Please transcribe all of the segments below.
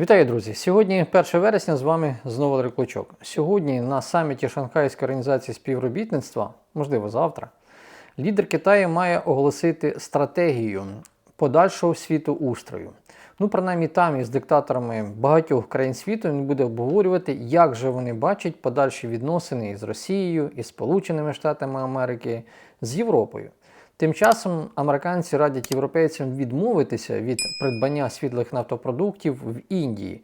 Вітаю, друзі! Сьогодні 1 вересня з вами знову Валерій Клочок. Сьогодні на саміті Шанхайської організації співробітництва, можливо, завтра, лідер Китаю має оголосити стратегію подальшого світоустрою. Ну, принаймні там із диктаторами багатьох країн світу він буде обговорювати, як же вони бачать подальші відносини із Росією, із Сполученими Штатами Америки, з Європою. Тим часом американці радять європейцям відмовитися від придбання світлих нафтопродуктів в Індії.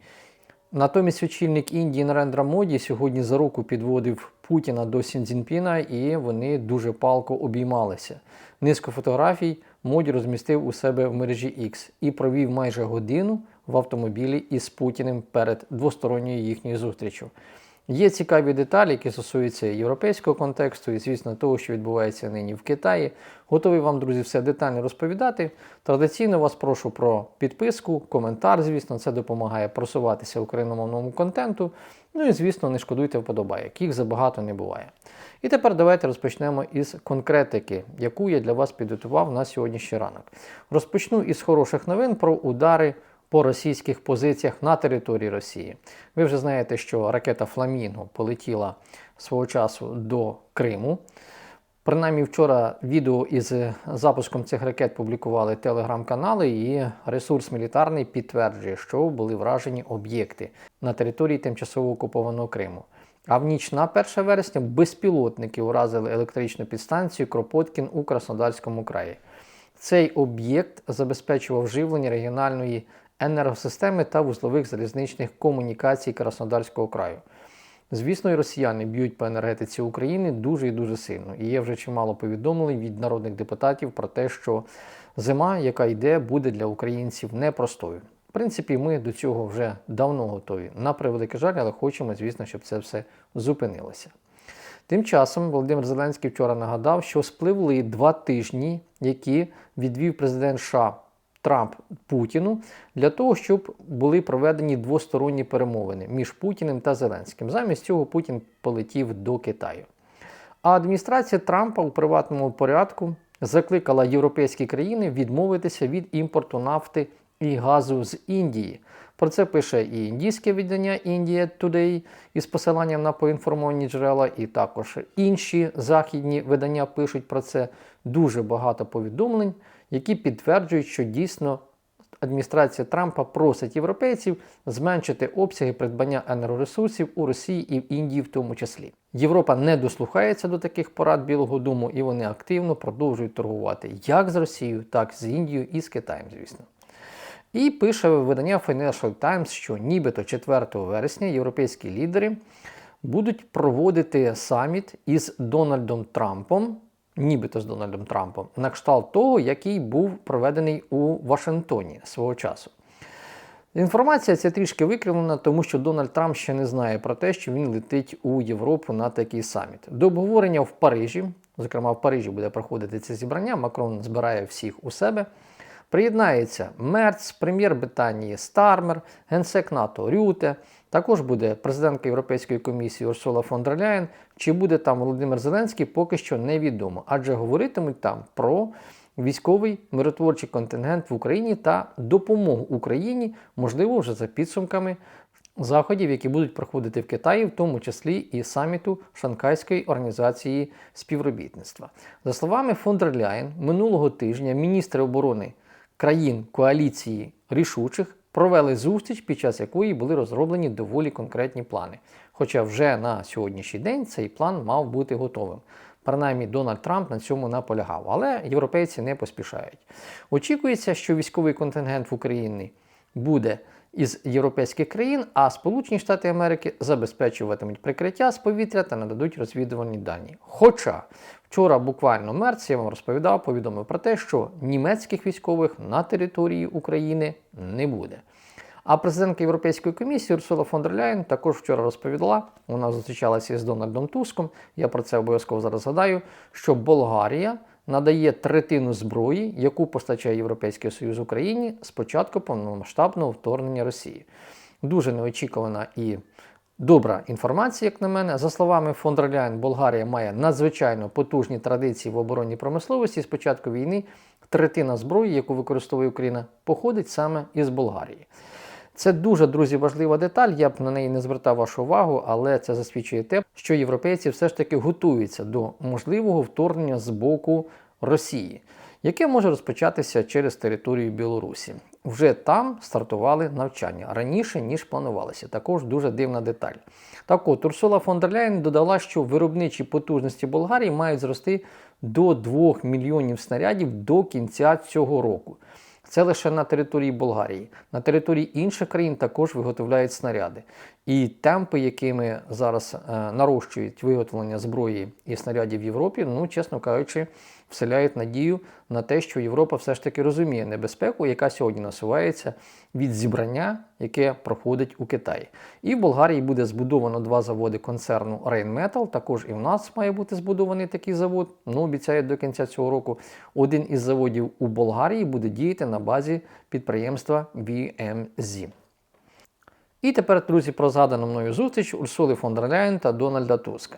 Натомість очільник Індії Нарендра Моді сьогодні за руку підводив Путіна до Сінцзінпіна, і вони дуже палко обіймалися. Низку фотографій Моді розмістив у себе в мережі X і провів майже годину в автомобілі із Путіним перед двосторонньою їхньою зустрічю. Є цікаві деталі, які стосуються європейського контексту і, звісно, того, що відбувається нині в Китаї. Готовий вам, друзі, все детально розповідати. Традиційно вас прошу про підписку, коментар, звісно, це допомагає просуватися україномовному контенту. Ну і, звісно, не шкодуйте вподобайок, їх забагато не буває. І тепер давайте розпочнемо із конкретики, яку я для вас підготував на сьогоднішній ранок. Розпочну із хороших новин про удари по російських позиціях на території Росії. Ви вже знаєте, що ракета Фламінго полетіла свого часу до Криму. Принаймні вчора відео із запуском цих ракет публікували телеграм-канали, і ресурс мілітарний підтверджує, що були вражені об'єкти на території тимчасово окупованого Криму. А в ніч на 1 вересня безпілотники уразили електричну підстанцію Кропоткін у Краснодарському краї. Цей об'єкт забезпечував живлення регіональної енергосистеми та вузлових залізничних комунікацій Краснодарського краю. Звісно, і росіяни б'ють по енергетиці України дуже і дуже сильно. І є вже чимало повідомлень від народних депутатів про те, що зима, яка йде, буде для українців непростою. В принципі, ми до цього вже давно готові. На превеликий жаль, але хочемо, звісно, щоб це все зупинилося. Тим часом Володимир Зеленський вчора нагадав, що спливли два тижні, які відвів президент США Трамп Путіну для того, щоб були проведені двосторонні перемовини між Путіним та Зеленським. Замість цього Путін полетів до Китаю. А адміністрація Трампа у приватному порядку закликала європейські країни відмовитися від імпорту нафти і газу з Індії. Про це пише і індійське видання India Today із посиланням на поінформовані джерела, і також інші західні видання пишуть про це дуже багато повідомлень, які підтверджують, що дійсно адміністрація Трампа просить європейців зменшити обсяги придбання енергоресурсів у Росії і в Індії в тому числі. Європа не дослухається до таких порад Білого Дому, і вони активно продовжують торгувати як з Росією, так і з Індією і з Китаєм, звісно. І пише видання Financial Times, що нібито 4 вересня європейські лідери будуть проводити саміт із Дональдом Трампом, нібито з Дональдом Трампом, на кшталт того, який був проведений у Вашингтоні свого часу. Інформація ця трішки викривлена, тому що Дональд Трамп ще не знає про те, що він летить у Європу на такий саміт. До обговорення в Парижі, зокрема в Парижі буде проходити це зібрання, Макрон збирає всіх у себе. Приєднається Мерц, прем'єр Британії Стармер, генсек НАТО Рюте. Також буде президентка Європейської комісії Урсула фон дер Ляєн. Чи буде там Володимир Зеленський, поки що невідомо. Адже говоритимуть там про військовий миротворчий контингент в Україні та допомогу Україні, можливо, вже за підсумками заходів, які будуть проходити в Китаї, в тому числі і саміту Шанхайської організації співробітництва. За словами фон дер Ляєн, минулого тижня міністри оборони країн коаліції рішучих провели зустріч, під час якої були розроблені доволі конкретні плани. Хоча вже на сьогоднішній день цей план мав бути готовим. Принаймні Дональд Трамп на цьому наполягав, але європейці не поспішають. Очікується, що військовий контингент в Україні буде із європейських країн, а Сполучені Штати Америки забезпечуватимуть прикриття з повітря та нададуть розвідувальні дані. Хоча вчора буквально мерц я вам розповідав, повідомив про те, що німецьких військових на території України не буде. А президентка Європейської комісії Урсула фон дер Ляєн також вчора розповіла, вона зустрічалася з Дональдом Туском, я про це обов'язково зараз згадаю, що Болгарія надає третину зброї, яку постачає Європейський Союз Україні з початку повномасштабного вторгнення Росії. Дуже неочікувана і добра інформація, як на мене. За словами фон дер Ляєн, Болгарія має надзвичайно потужні традиції в оборонній промисловості. З початку війни третина зброї, яку використовує Україна, походить саме із Болгарії. Це дуже, друзі, важлива деталь. Я б на неї не звертав вашу увагу, але це засвідчує те, що європейці все ж таки готуються до можливого вторгнення з боку Росії, яке може розпочатися через територію Білорусі. Вже там стартували навчання раніше ніж планувалося. Також дуже дивна деталь. Так от Урсула фон дер Ляєн додала, що виробничі потужності Болгарії мають зрости до 2 мільйонів снарядів до кінця цього року. Це лише на території Болгарії. На території інших країн також виготовляють снаряди. І темпи, якими зараз е, нарощують виготовлення зброї і снарядів в Європі, ну, чесно кажучи, вселяють надію на те, що Європа все ж таки розуміє небезпеку, яка сьогодні насувається від зібрання, яке проходить у Китаї. І в Болгарії буде збудовано два заводи концерну Rheinmetall. Також і в нас має бути збудований такий завод. Ну, обіцяють до кінця цього року. Один із заводів у Болгарії буде діяти на базі підприємства VMZ. І тепер, друзі, про згадану мною зустріч Урсули фон дер Ляєн та Дональда Туска.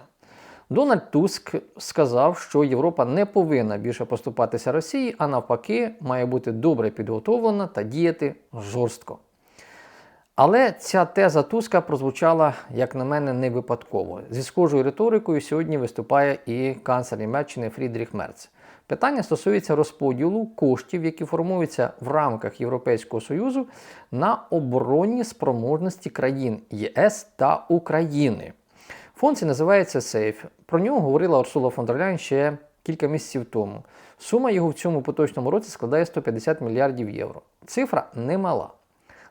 Дональд Туск сказав, що Європа не повинна більше поступатися Росії, а навпаки, має бути добре підготовлена та діяти жорстко. Але ця теза Туска прозвучала, як на мене, не випадково. Зі схожою риторикою сьогодні виступає і канцлер Німеччини Фрідріх Мерц. Питання стосується розподілу коштів, які формуються в рамках Європейського Союзу на оборонні спроможності країн ЄС та України. Фонд називається Сейф. Про нього говорила Урсула фон дер Ляйн ще кілька місяців тому. Сума його в цьому поточному році складає 150 мільярдів євро. Цифра немала.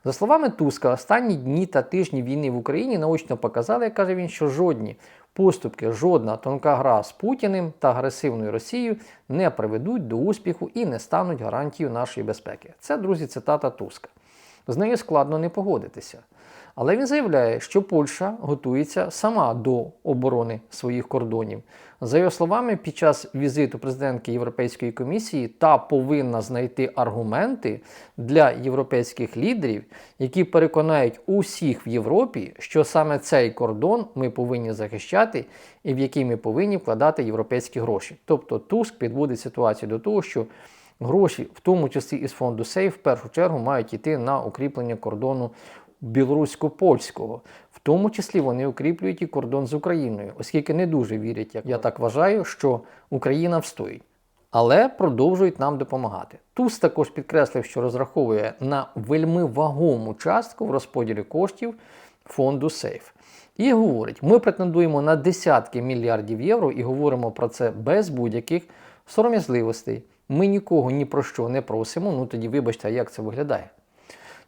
За словами Туска, останні дні та тижні війни в Україні наочно показали, як каже він, що жодні поступки, жодна тонка гра з Путіним та агресивною Росією не приведуть до успіху і не стануть гарантією нашої безпеки. Це, друзі, цитата Туска. З нею складно не погодитися. Але він заявляє, що Польща готується сама до оборони своїх кордонів. За його словами, під час візиту президентки Європейської комісії та повинна знайти аргументи для європейських лідерів, які переконають усіх в Європі, що саме цей кордон ми повинні захищати і в який ми повинні вкладати європейські гроші. Тобто Туск підводить ситуацію до того, що гроші, в тому числі із фонду Сейф, в першу чергу мають йти на укріплення кордону білорусько-польського. В тому числі вони укріплюють і кордон з Україною, оскільки не дуже вірять, як я так вважаю, що Україна встоїть. Але продовжують нам допомагати. Туз також підкреслив, що розраховує на вельми вагому частку в розподілі коштів фонду Сейф. І говорить: ми претендуємо на десятки мільярдів євро і говоримо про це без будь-яких сором'язливостей. Ми нікого ні про що не просимо. Ну тоді вибачте, як це виглядає?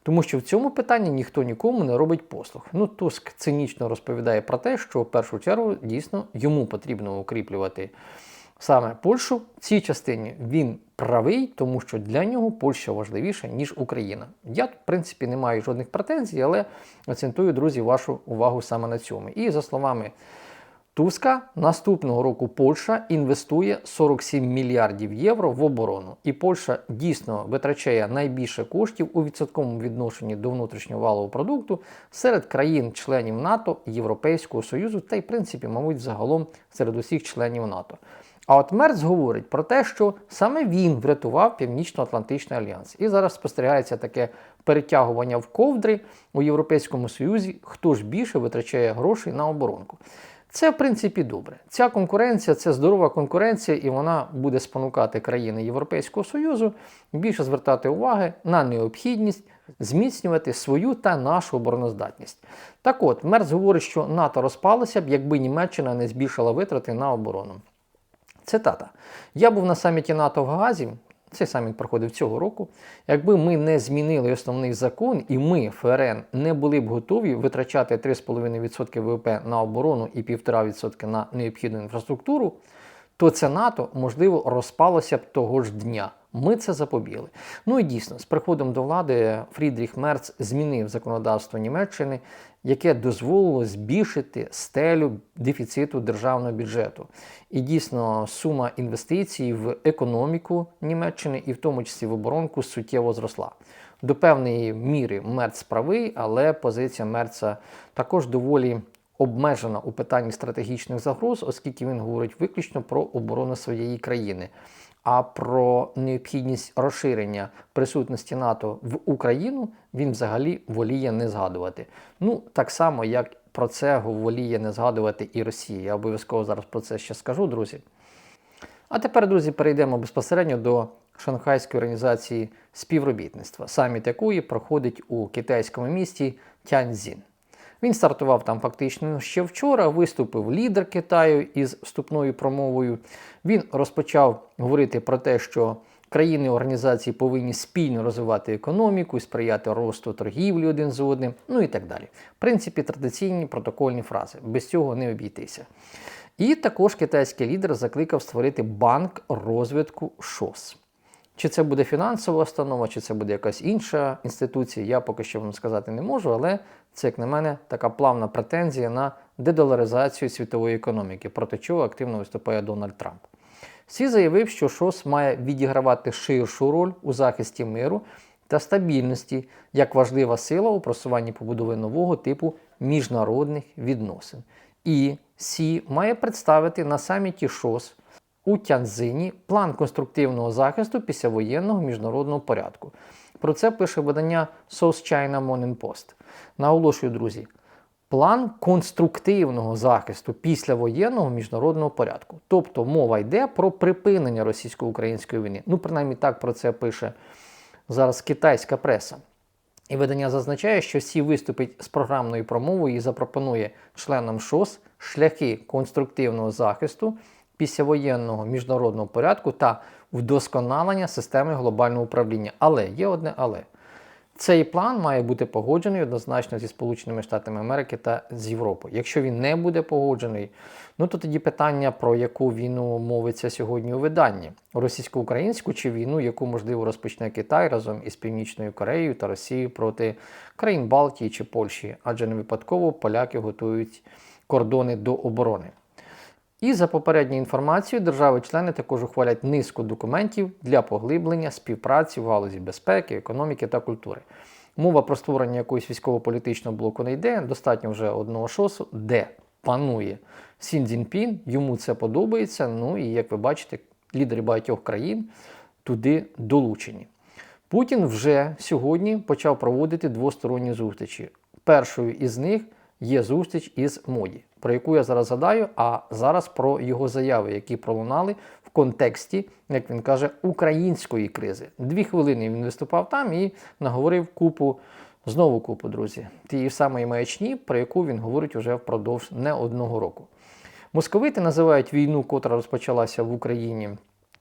Тому що в цьому питанні ніхто нікому не робить послуг. Ну, Туск цинічно розповідає про те, що в першу чергу дійсно йому потрібно укріплювати саме Польщу. В цій частині він правий, тому що для нього Польща важливіша, ніж Україна. Я в принципі, не маю жодних претензій, але акцентую, друзі, вашу увагу саме на цьому. І за словами. Туска наступного року Польща інвестує 47 мільярдів євро в оборону, і Польща дійсно витрачає найбільше коштів у відсотковому відношенні до внутрішнього валового продукту серед країн-членів НАТО, Європейського Союзу та й, в принципі, мабуть, загалом серед усіх членів НАТО. А от Мерц говорить про те, що саме він врятував Північно-Атлантичний альянс. І зараз спостерігається таке перетягування в ковдри у Європейському Союзі, хто ж більше витрачає грошей на оборонку. Це, в принципі, добре. Ця конкуренція це здорова конкуренція, і вона буде спонукати країни Європейського Союзу більше звертати уваги на необхідність зміцнювати свою та нашу обороноздатність. Так от, Мерц говорить, що НАТО розпалося б, якби Німеччина не збільшила витрати на оборону. Цитата: Я був на саміті НАТО в Гаазі. Цей саміт проходив цього року. Якби ми не змінили основний закон, і ми, ФРН, не були б готові витрачати 3,5% ВВП на оборону і 1,5% на необхідну інфраструктуру, то це НАТО, можливо, розпалося б того ж дня. Ми це запобігли. Ну і дійсно, з приходом до влади Фрідріх Мерц змінив законодавство Німеччини, яке дозволило збільшити стелю дефіциту державного бюджету. І дійсно сума інвестицій в економіку Німеччини і в тому числі в оборонку суттєво зросла. До певної міри Мерц правий, але позиція Мерца також доволі обмежена у питанні стратегічних загроз, оскільки він говорить виключно про оборону своєї країни. А про необхідність розширення присутності НАТО в Україну він взагалі воліє не згадувати. Ну, так само, як про це воліє не згадувати і Росія. Я обов'язково зараз про це ще скажу, друзі. А тепер, друзі, перейдемо безпосередньо до Шанхайської організації співробітництва, саміт якої проходить у китайському місті Тяньцзін. Він стартував там фактично ще вчора, виступив лідер Китаю із вступною промовою. Він розпочав говорити про те, що країни організації повинні спільно розвивати економіку і сприяти росту торгівлі один з одним, ну і так далі. В принципі, традиційні протокольні фрази. Без цього не обійтися. І також китайський лідер закликав створити банк розвитку ШОС. Чи це буде фінансова установа, чи це буде якась інша інституція, я поки що вам сказати не можу, але це, як на мене, така плавна претензія на дедоларизацію світової економіки, проти чого активно виступає Дональд Трамп. Сі заявив, що ШОС має відігравати ширшу роль у захисті миру та стабільності як важлива сила у просуванні побудови нового типу міжнародних відносин. І Сі має представити на саміті ШОС у Тяньцзині план конструктивного захисту післявоєнного міжнародного порядку. Про це пише видання South China Morning Post. Наголошую, друзі, план конструктивного захисту післявоєнного міжнародного порядку. Тобто мова йде про припинення російсько-української війни. Ну, принаймні так про це пише зараз китайська преса. І видання зазначає, що Сі виступить з програмною промовою і запропонує членам ШОС шляхи конструктивного захисту післявоєнного міжнародного порядку та вдосконалення системи глобального управління. Але є одне але. Цей план має бути погоджений однозначно зі Сполученими Штатами Америки та з Європою. Якщо він не буде погоджений, ну то тоді питання, про яку війну мовиться сьогодні у виданні: російсько-українську чи війну, яку можливо розпочне Китай разом із Північною Кореєю та Росією проти країн Балтії чи Польщі, адже не випадково поляки готують кордони до оборони. І за попередньою інформацією, держави-члени також ухвалять низку документів для поглиблення співпраці в галузі безпеки, економіки та культури. Мова про створення якогось військово-політичного блоку не йде, достатньо вже одного шосу, де панує Сін Цзіньпін, йому це подобається. Ну і як ви бачите, лідери багатьох країн туди долучені. Путін вже сьогодні почав проводити двосторонні зустрічі. Першою із них є зустріч із моді, про яку я зараз згадаю, а зараз про його заяви, які пролунали в контексті, як він каже, української кризи. Дві хвилини він виступав там і наговорив купу. Знову купу, друзі, тієї самої маячні, про яку він говорить уже впродовж не одного року. Московити називають війну, котра розпочалася в Україні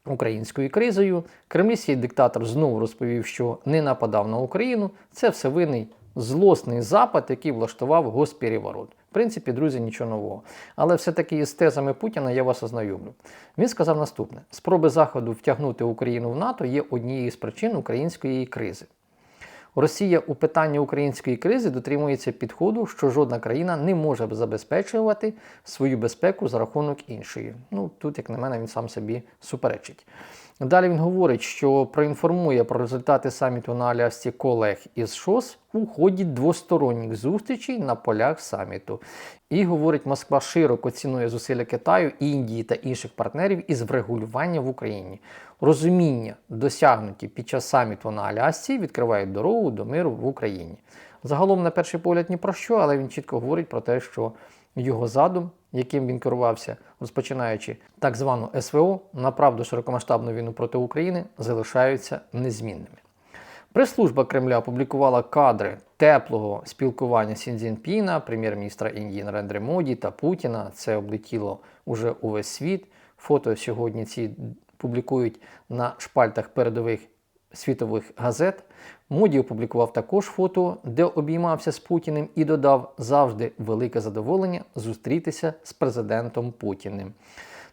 українською кризою. Кремлівський диктатор знову розповів, що не нападав на Україну. Це все винний злосний запад, який влаштував госпереворот. Принципі, друзі, нічого нового. Але все-таки із тезами Путіна я вас ознайомлю. Він сказав наступне: спроби Заходу втягнути Україну в НАТО є однією з причин української кризи. Росія у питанні української кризи дотримується підходу, що жодна країна не може забезпечувати свою безпеку за рахунок іншої. Ну тут, як на мене, він сам собі суперечить. Далі він говорить, що проінформує про результати саміту на Алясці колег із ШОС у ході двосторонніх зустрічей на полях саміту. І говорить, Москва широко цінує зусилля Китаю, Індії та інших партнерів із врегулювання в Україні. Розуміння, досягнуті під час саміту на Алясці, відкривають дорогу до миру в Україні. Загалом, на перший погляд, ні про що, але він чітко говорить про те, що його задум, яким він керувався, розпочинаючи так звану СВО, направду широкомасштабну війну проти України, залишаються незмінними. Прес-служба Кремля опублікувала кадри теплого спілкування Сінзінпіна, прем'єр-міністра Індії Нарендри Моді та Путіна. Це облетіло уже увесь світ. Фото сьогодні ці публікують на шпальтах передових світових газет. Моді опублікував також фото, де обіймався з Путіним і додав завжди велике задоволення зустрітися з президентом Путіним.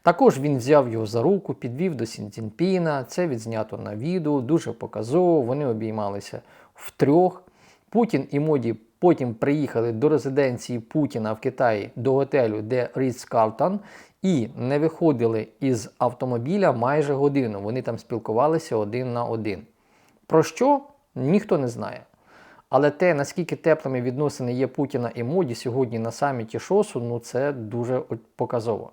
Також він взяв його за руку, підвів до Сінцінпіна. Це відзнято на відео, дуже показово. Вони обіймалися втрьох. Путін і Моді потім приїхали до резиденції Путіна в Китаї до готелю, де Ріц Картон, і не виходили із автомобіля майже годину. Вони там спілкувалися один на один. Про що ніхто не знає. Але те, наскільки теплими відносини є Путіна і Моді сьогодні на саміті Шосу, ну це дуже показово.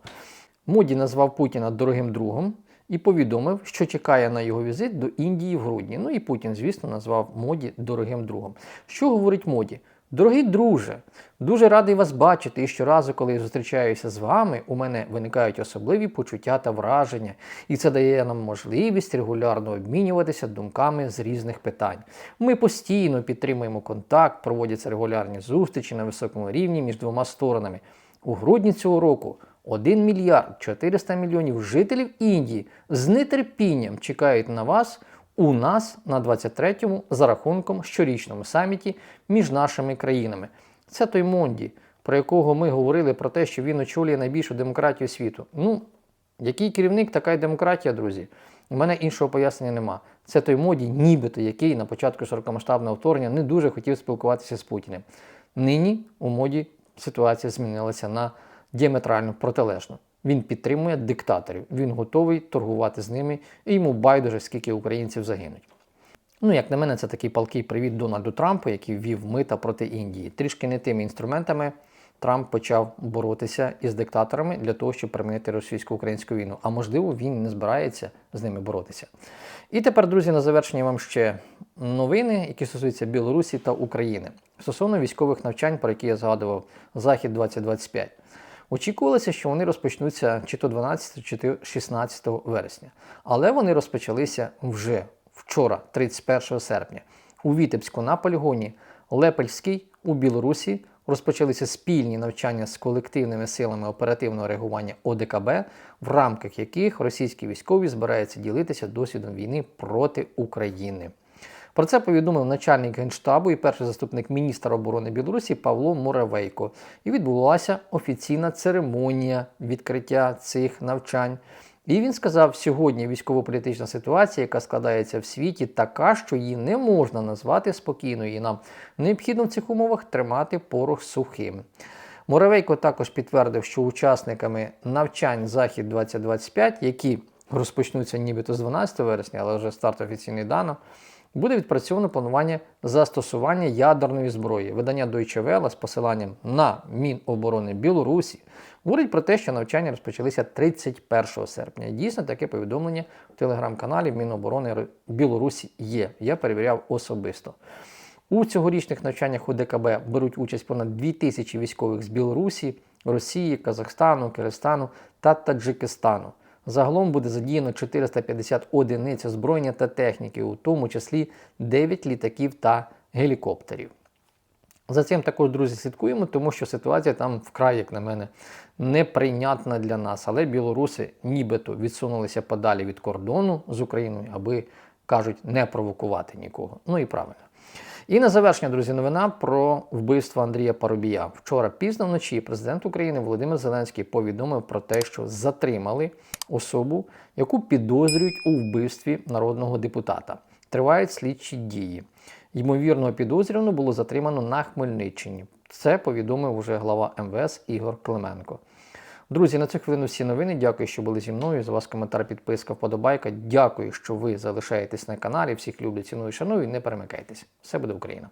Моді назвав Путіна дорогим другом і повідомив, що чекає на його візит до Індії в грудні. Ну і Путін, звісно, назвав моді дорогим другом. Що говорить моді? Дорогий друже, дуже радий вас бачити, і щоразу, коли я зустрічаюся з вами, у мене виникають особливі почуття та враження, і це дає нам можливість регулярно обмінюватися думками з різних питань. Ми постійно підтримуємо контакт, проводяться регулярні зустрічі на високому рівні між двома сторонами. У грудні цього року 1 мільярд 400 мільйонів жителів Індії з нетерпінням чекають на вас у нас на 23-му за рахунком щорічному саміті між нашими країнами. Це той Монді, про якого ми говорили про те, що він очолює найбільшу демократію світу. Ну, який керівник, така й демократія, друзі. У мене іншого пояснення нема. Це той моді, нібито який на початку широкомасштабного вторгнення не дуже хотів спілкуватися з Путіним. Нині у моді ситуація змінилася на діаметрально протилежну. Він підтримує диктаторів, він готовий торгувати з ними, і йому байдуже, скільки українців загинуть. Ну, як на мене, це такий палкий привіт Дональду Трампу, який ввів мита проти Індії. Трішки не тими інструментами Трамп почав боротися із диктаторами для того, щоб примінити російсько-українську війну. А можливо, він не збирається з ними боротися. І тепер, друзі, на завершення вам ще новини, які стосуються Білорусі та України стосовно військових навчань, про які я згадував Захід 2025. Очікувалося, що вони розпочнуться чи то 12, чи то 16 вересня. Але вони розпочалися вже вчора, 31 серпня. У Вітебську на полігоні Лепельський у Білорусі розпочалися спільні навчання з колективними силами оперативного реагування ОДКБ, в рамках яких російські військові збираються ділитися досвідом війни проти України. Про це повідомив начальник генштабу і перший заступник міністра оборони Білорусі Павло Муравейко. І відбулася офіційна церемонія відкриття цих навчань. І він сказав, сьогодні військово-політична ситуація, яка складається в світі, така, що її не можна назвати спокійною. І нам необхідно в цих умовах тримати порох сухим. Муравейко також підтвердив, що учасниками навчань Захід 2025, які розпочнуться нібито з 12 вересня, але вже старт офіційний дано, буде відпрацьовано планування застосування ядерної зброї. Видання Deutsche Welle з посиланням на Міноборони Білорусі говорить про те, що навчання розпочалися 31 серпня. Дійсно, таке повідомлення в телеграм-каналі Міноборони Білорусі є. Я перевіряв особисто. У цьогорічних навчаннях УДКБ беруть участь понад 2000 військових з Білорусі, Росії, Казахстану, Киргизстану та Таджикистану. Загалом буде задіяно 450 одиниць озброєння та техніки, у тому числі 9 літаків та гелікоптерів. За цим також, друзі, слідкуємо, тому що ситуація там вкрай, як на мене, неприйнятна для нас. Але білоруси нібито відсунулися подалі від кордону з Україною, аби кажуть не провокувати нікого. Ну і правильно. І на завершення, друзі, новина про вбивство Андрія Парубія. Вчора пізно вночі президент України Володимир Зеленський повідомив про те, що затримали особу, яку підозрюють у вбивстві народного депутата. Тривають слідчі дії. Ймовірного підозрюваного було затримано на Хмельниччині. Це повідомив уже глава МВС Ігор Клименко. Друзі, на цю хвилину всі новини. Дякую, що були зі мною. За вас коментар, підписка, вподобайка. Дякую, що ви залишаєтесь на каналі. Всіх люблю, ціную, шаную. Не перемикайтесь. Все буде Україна!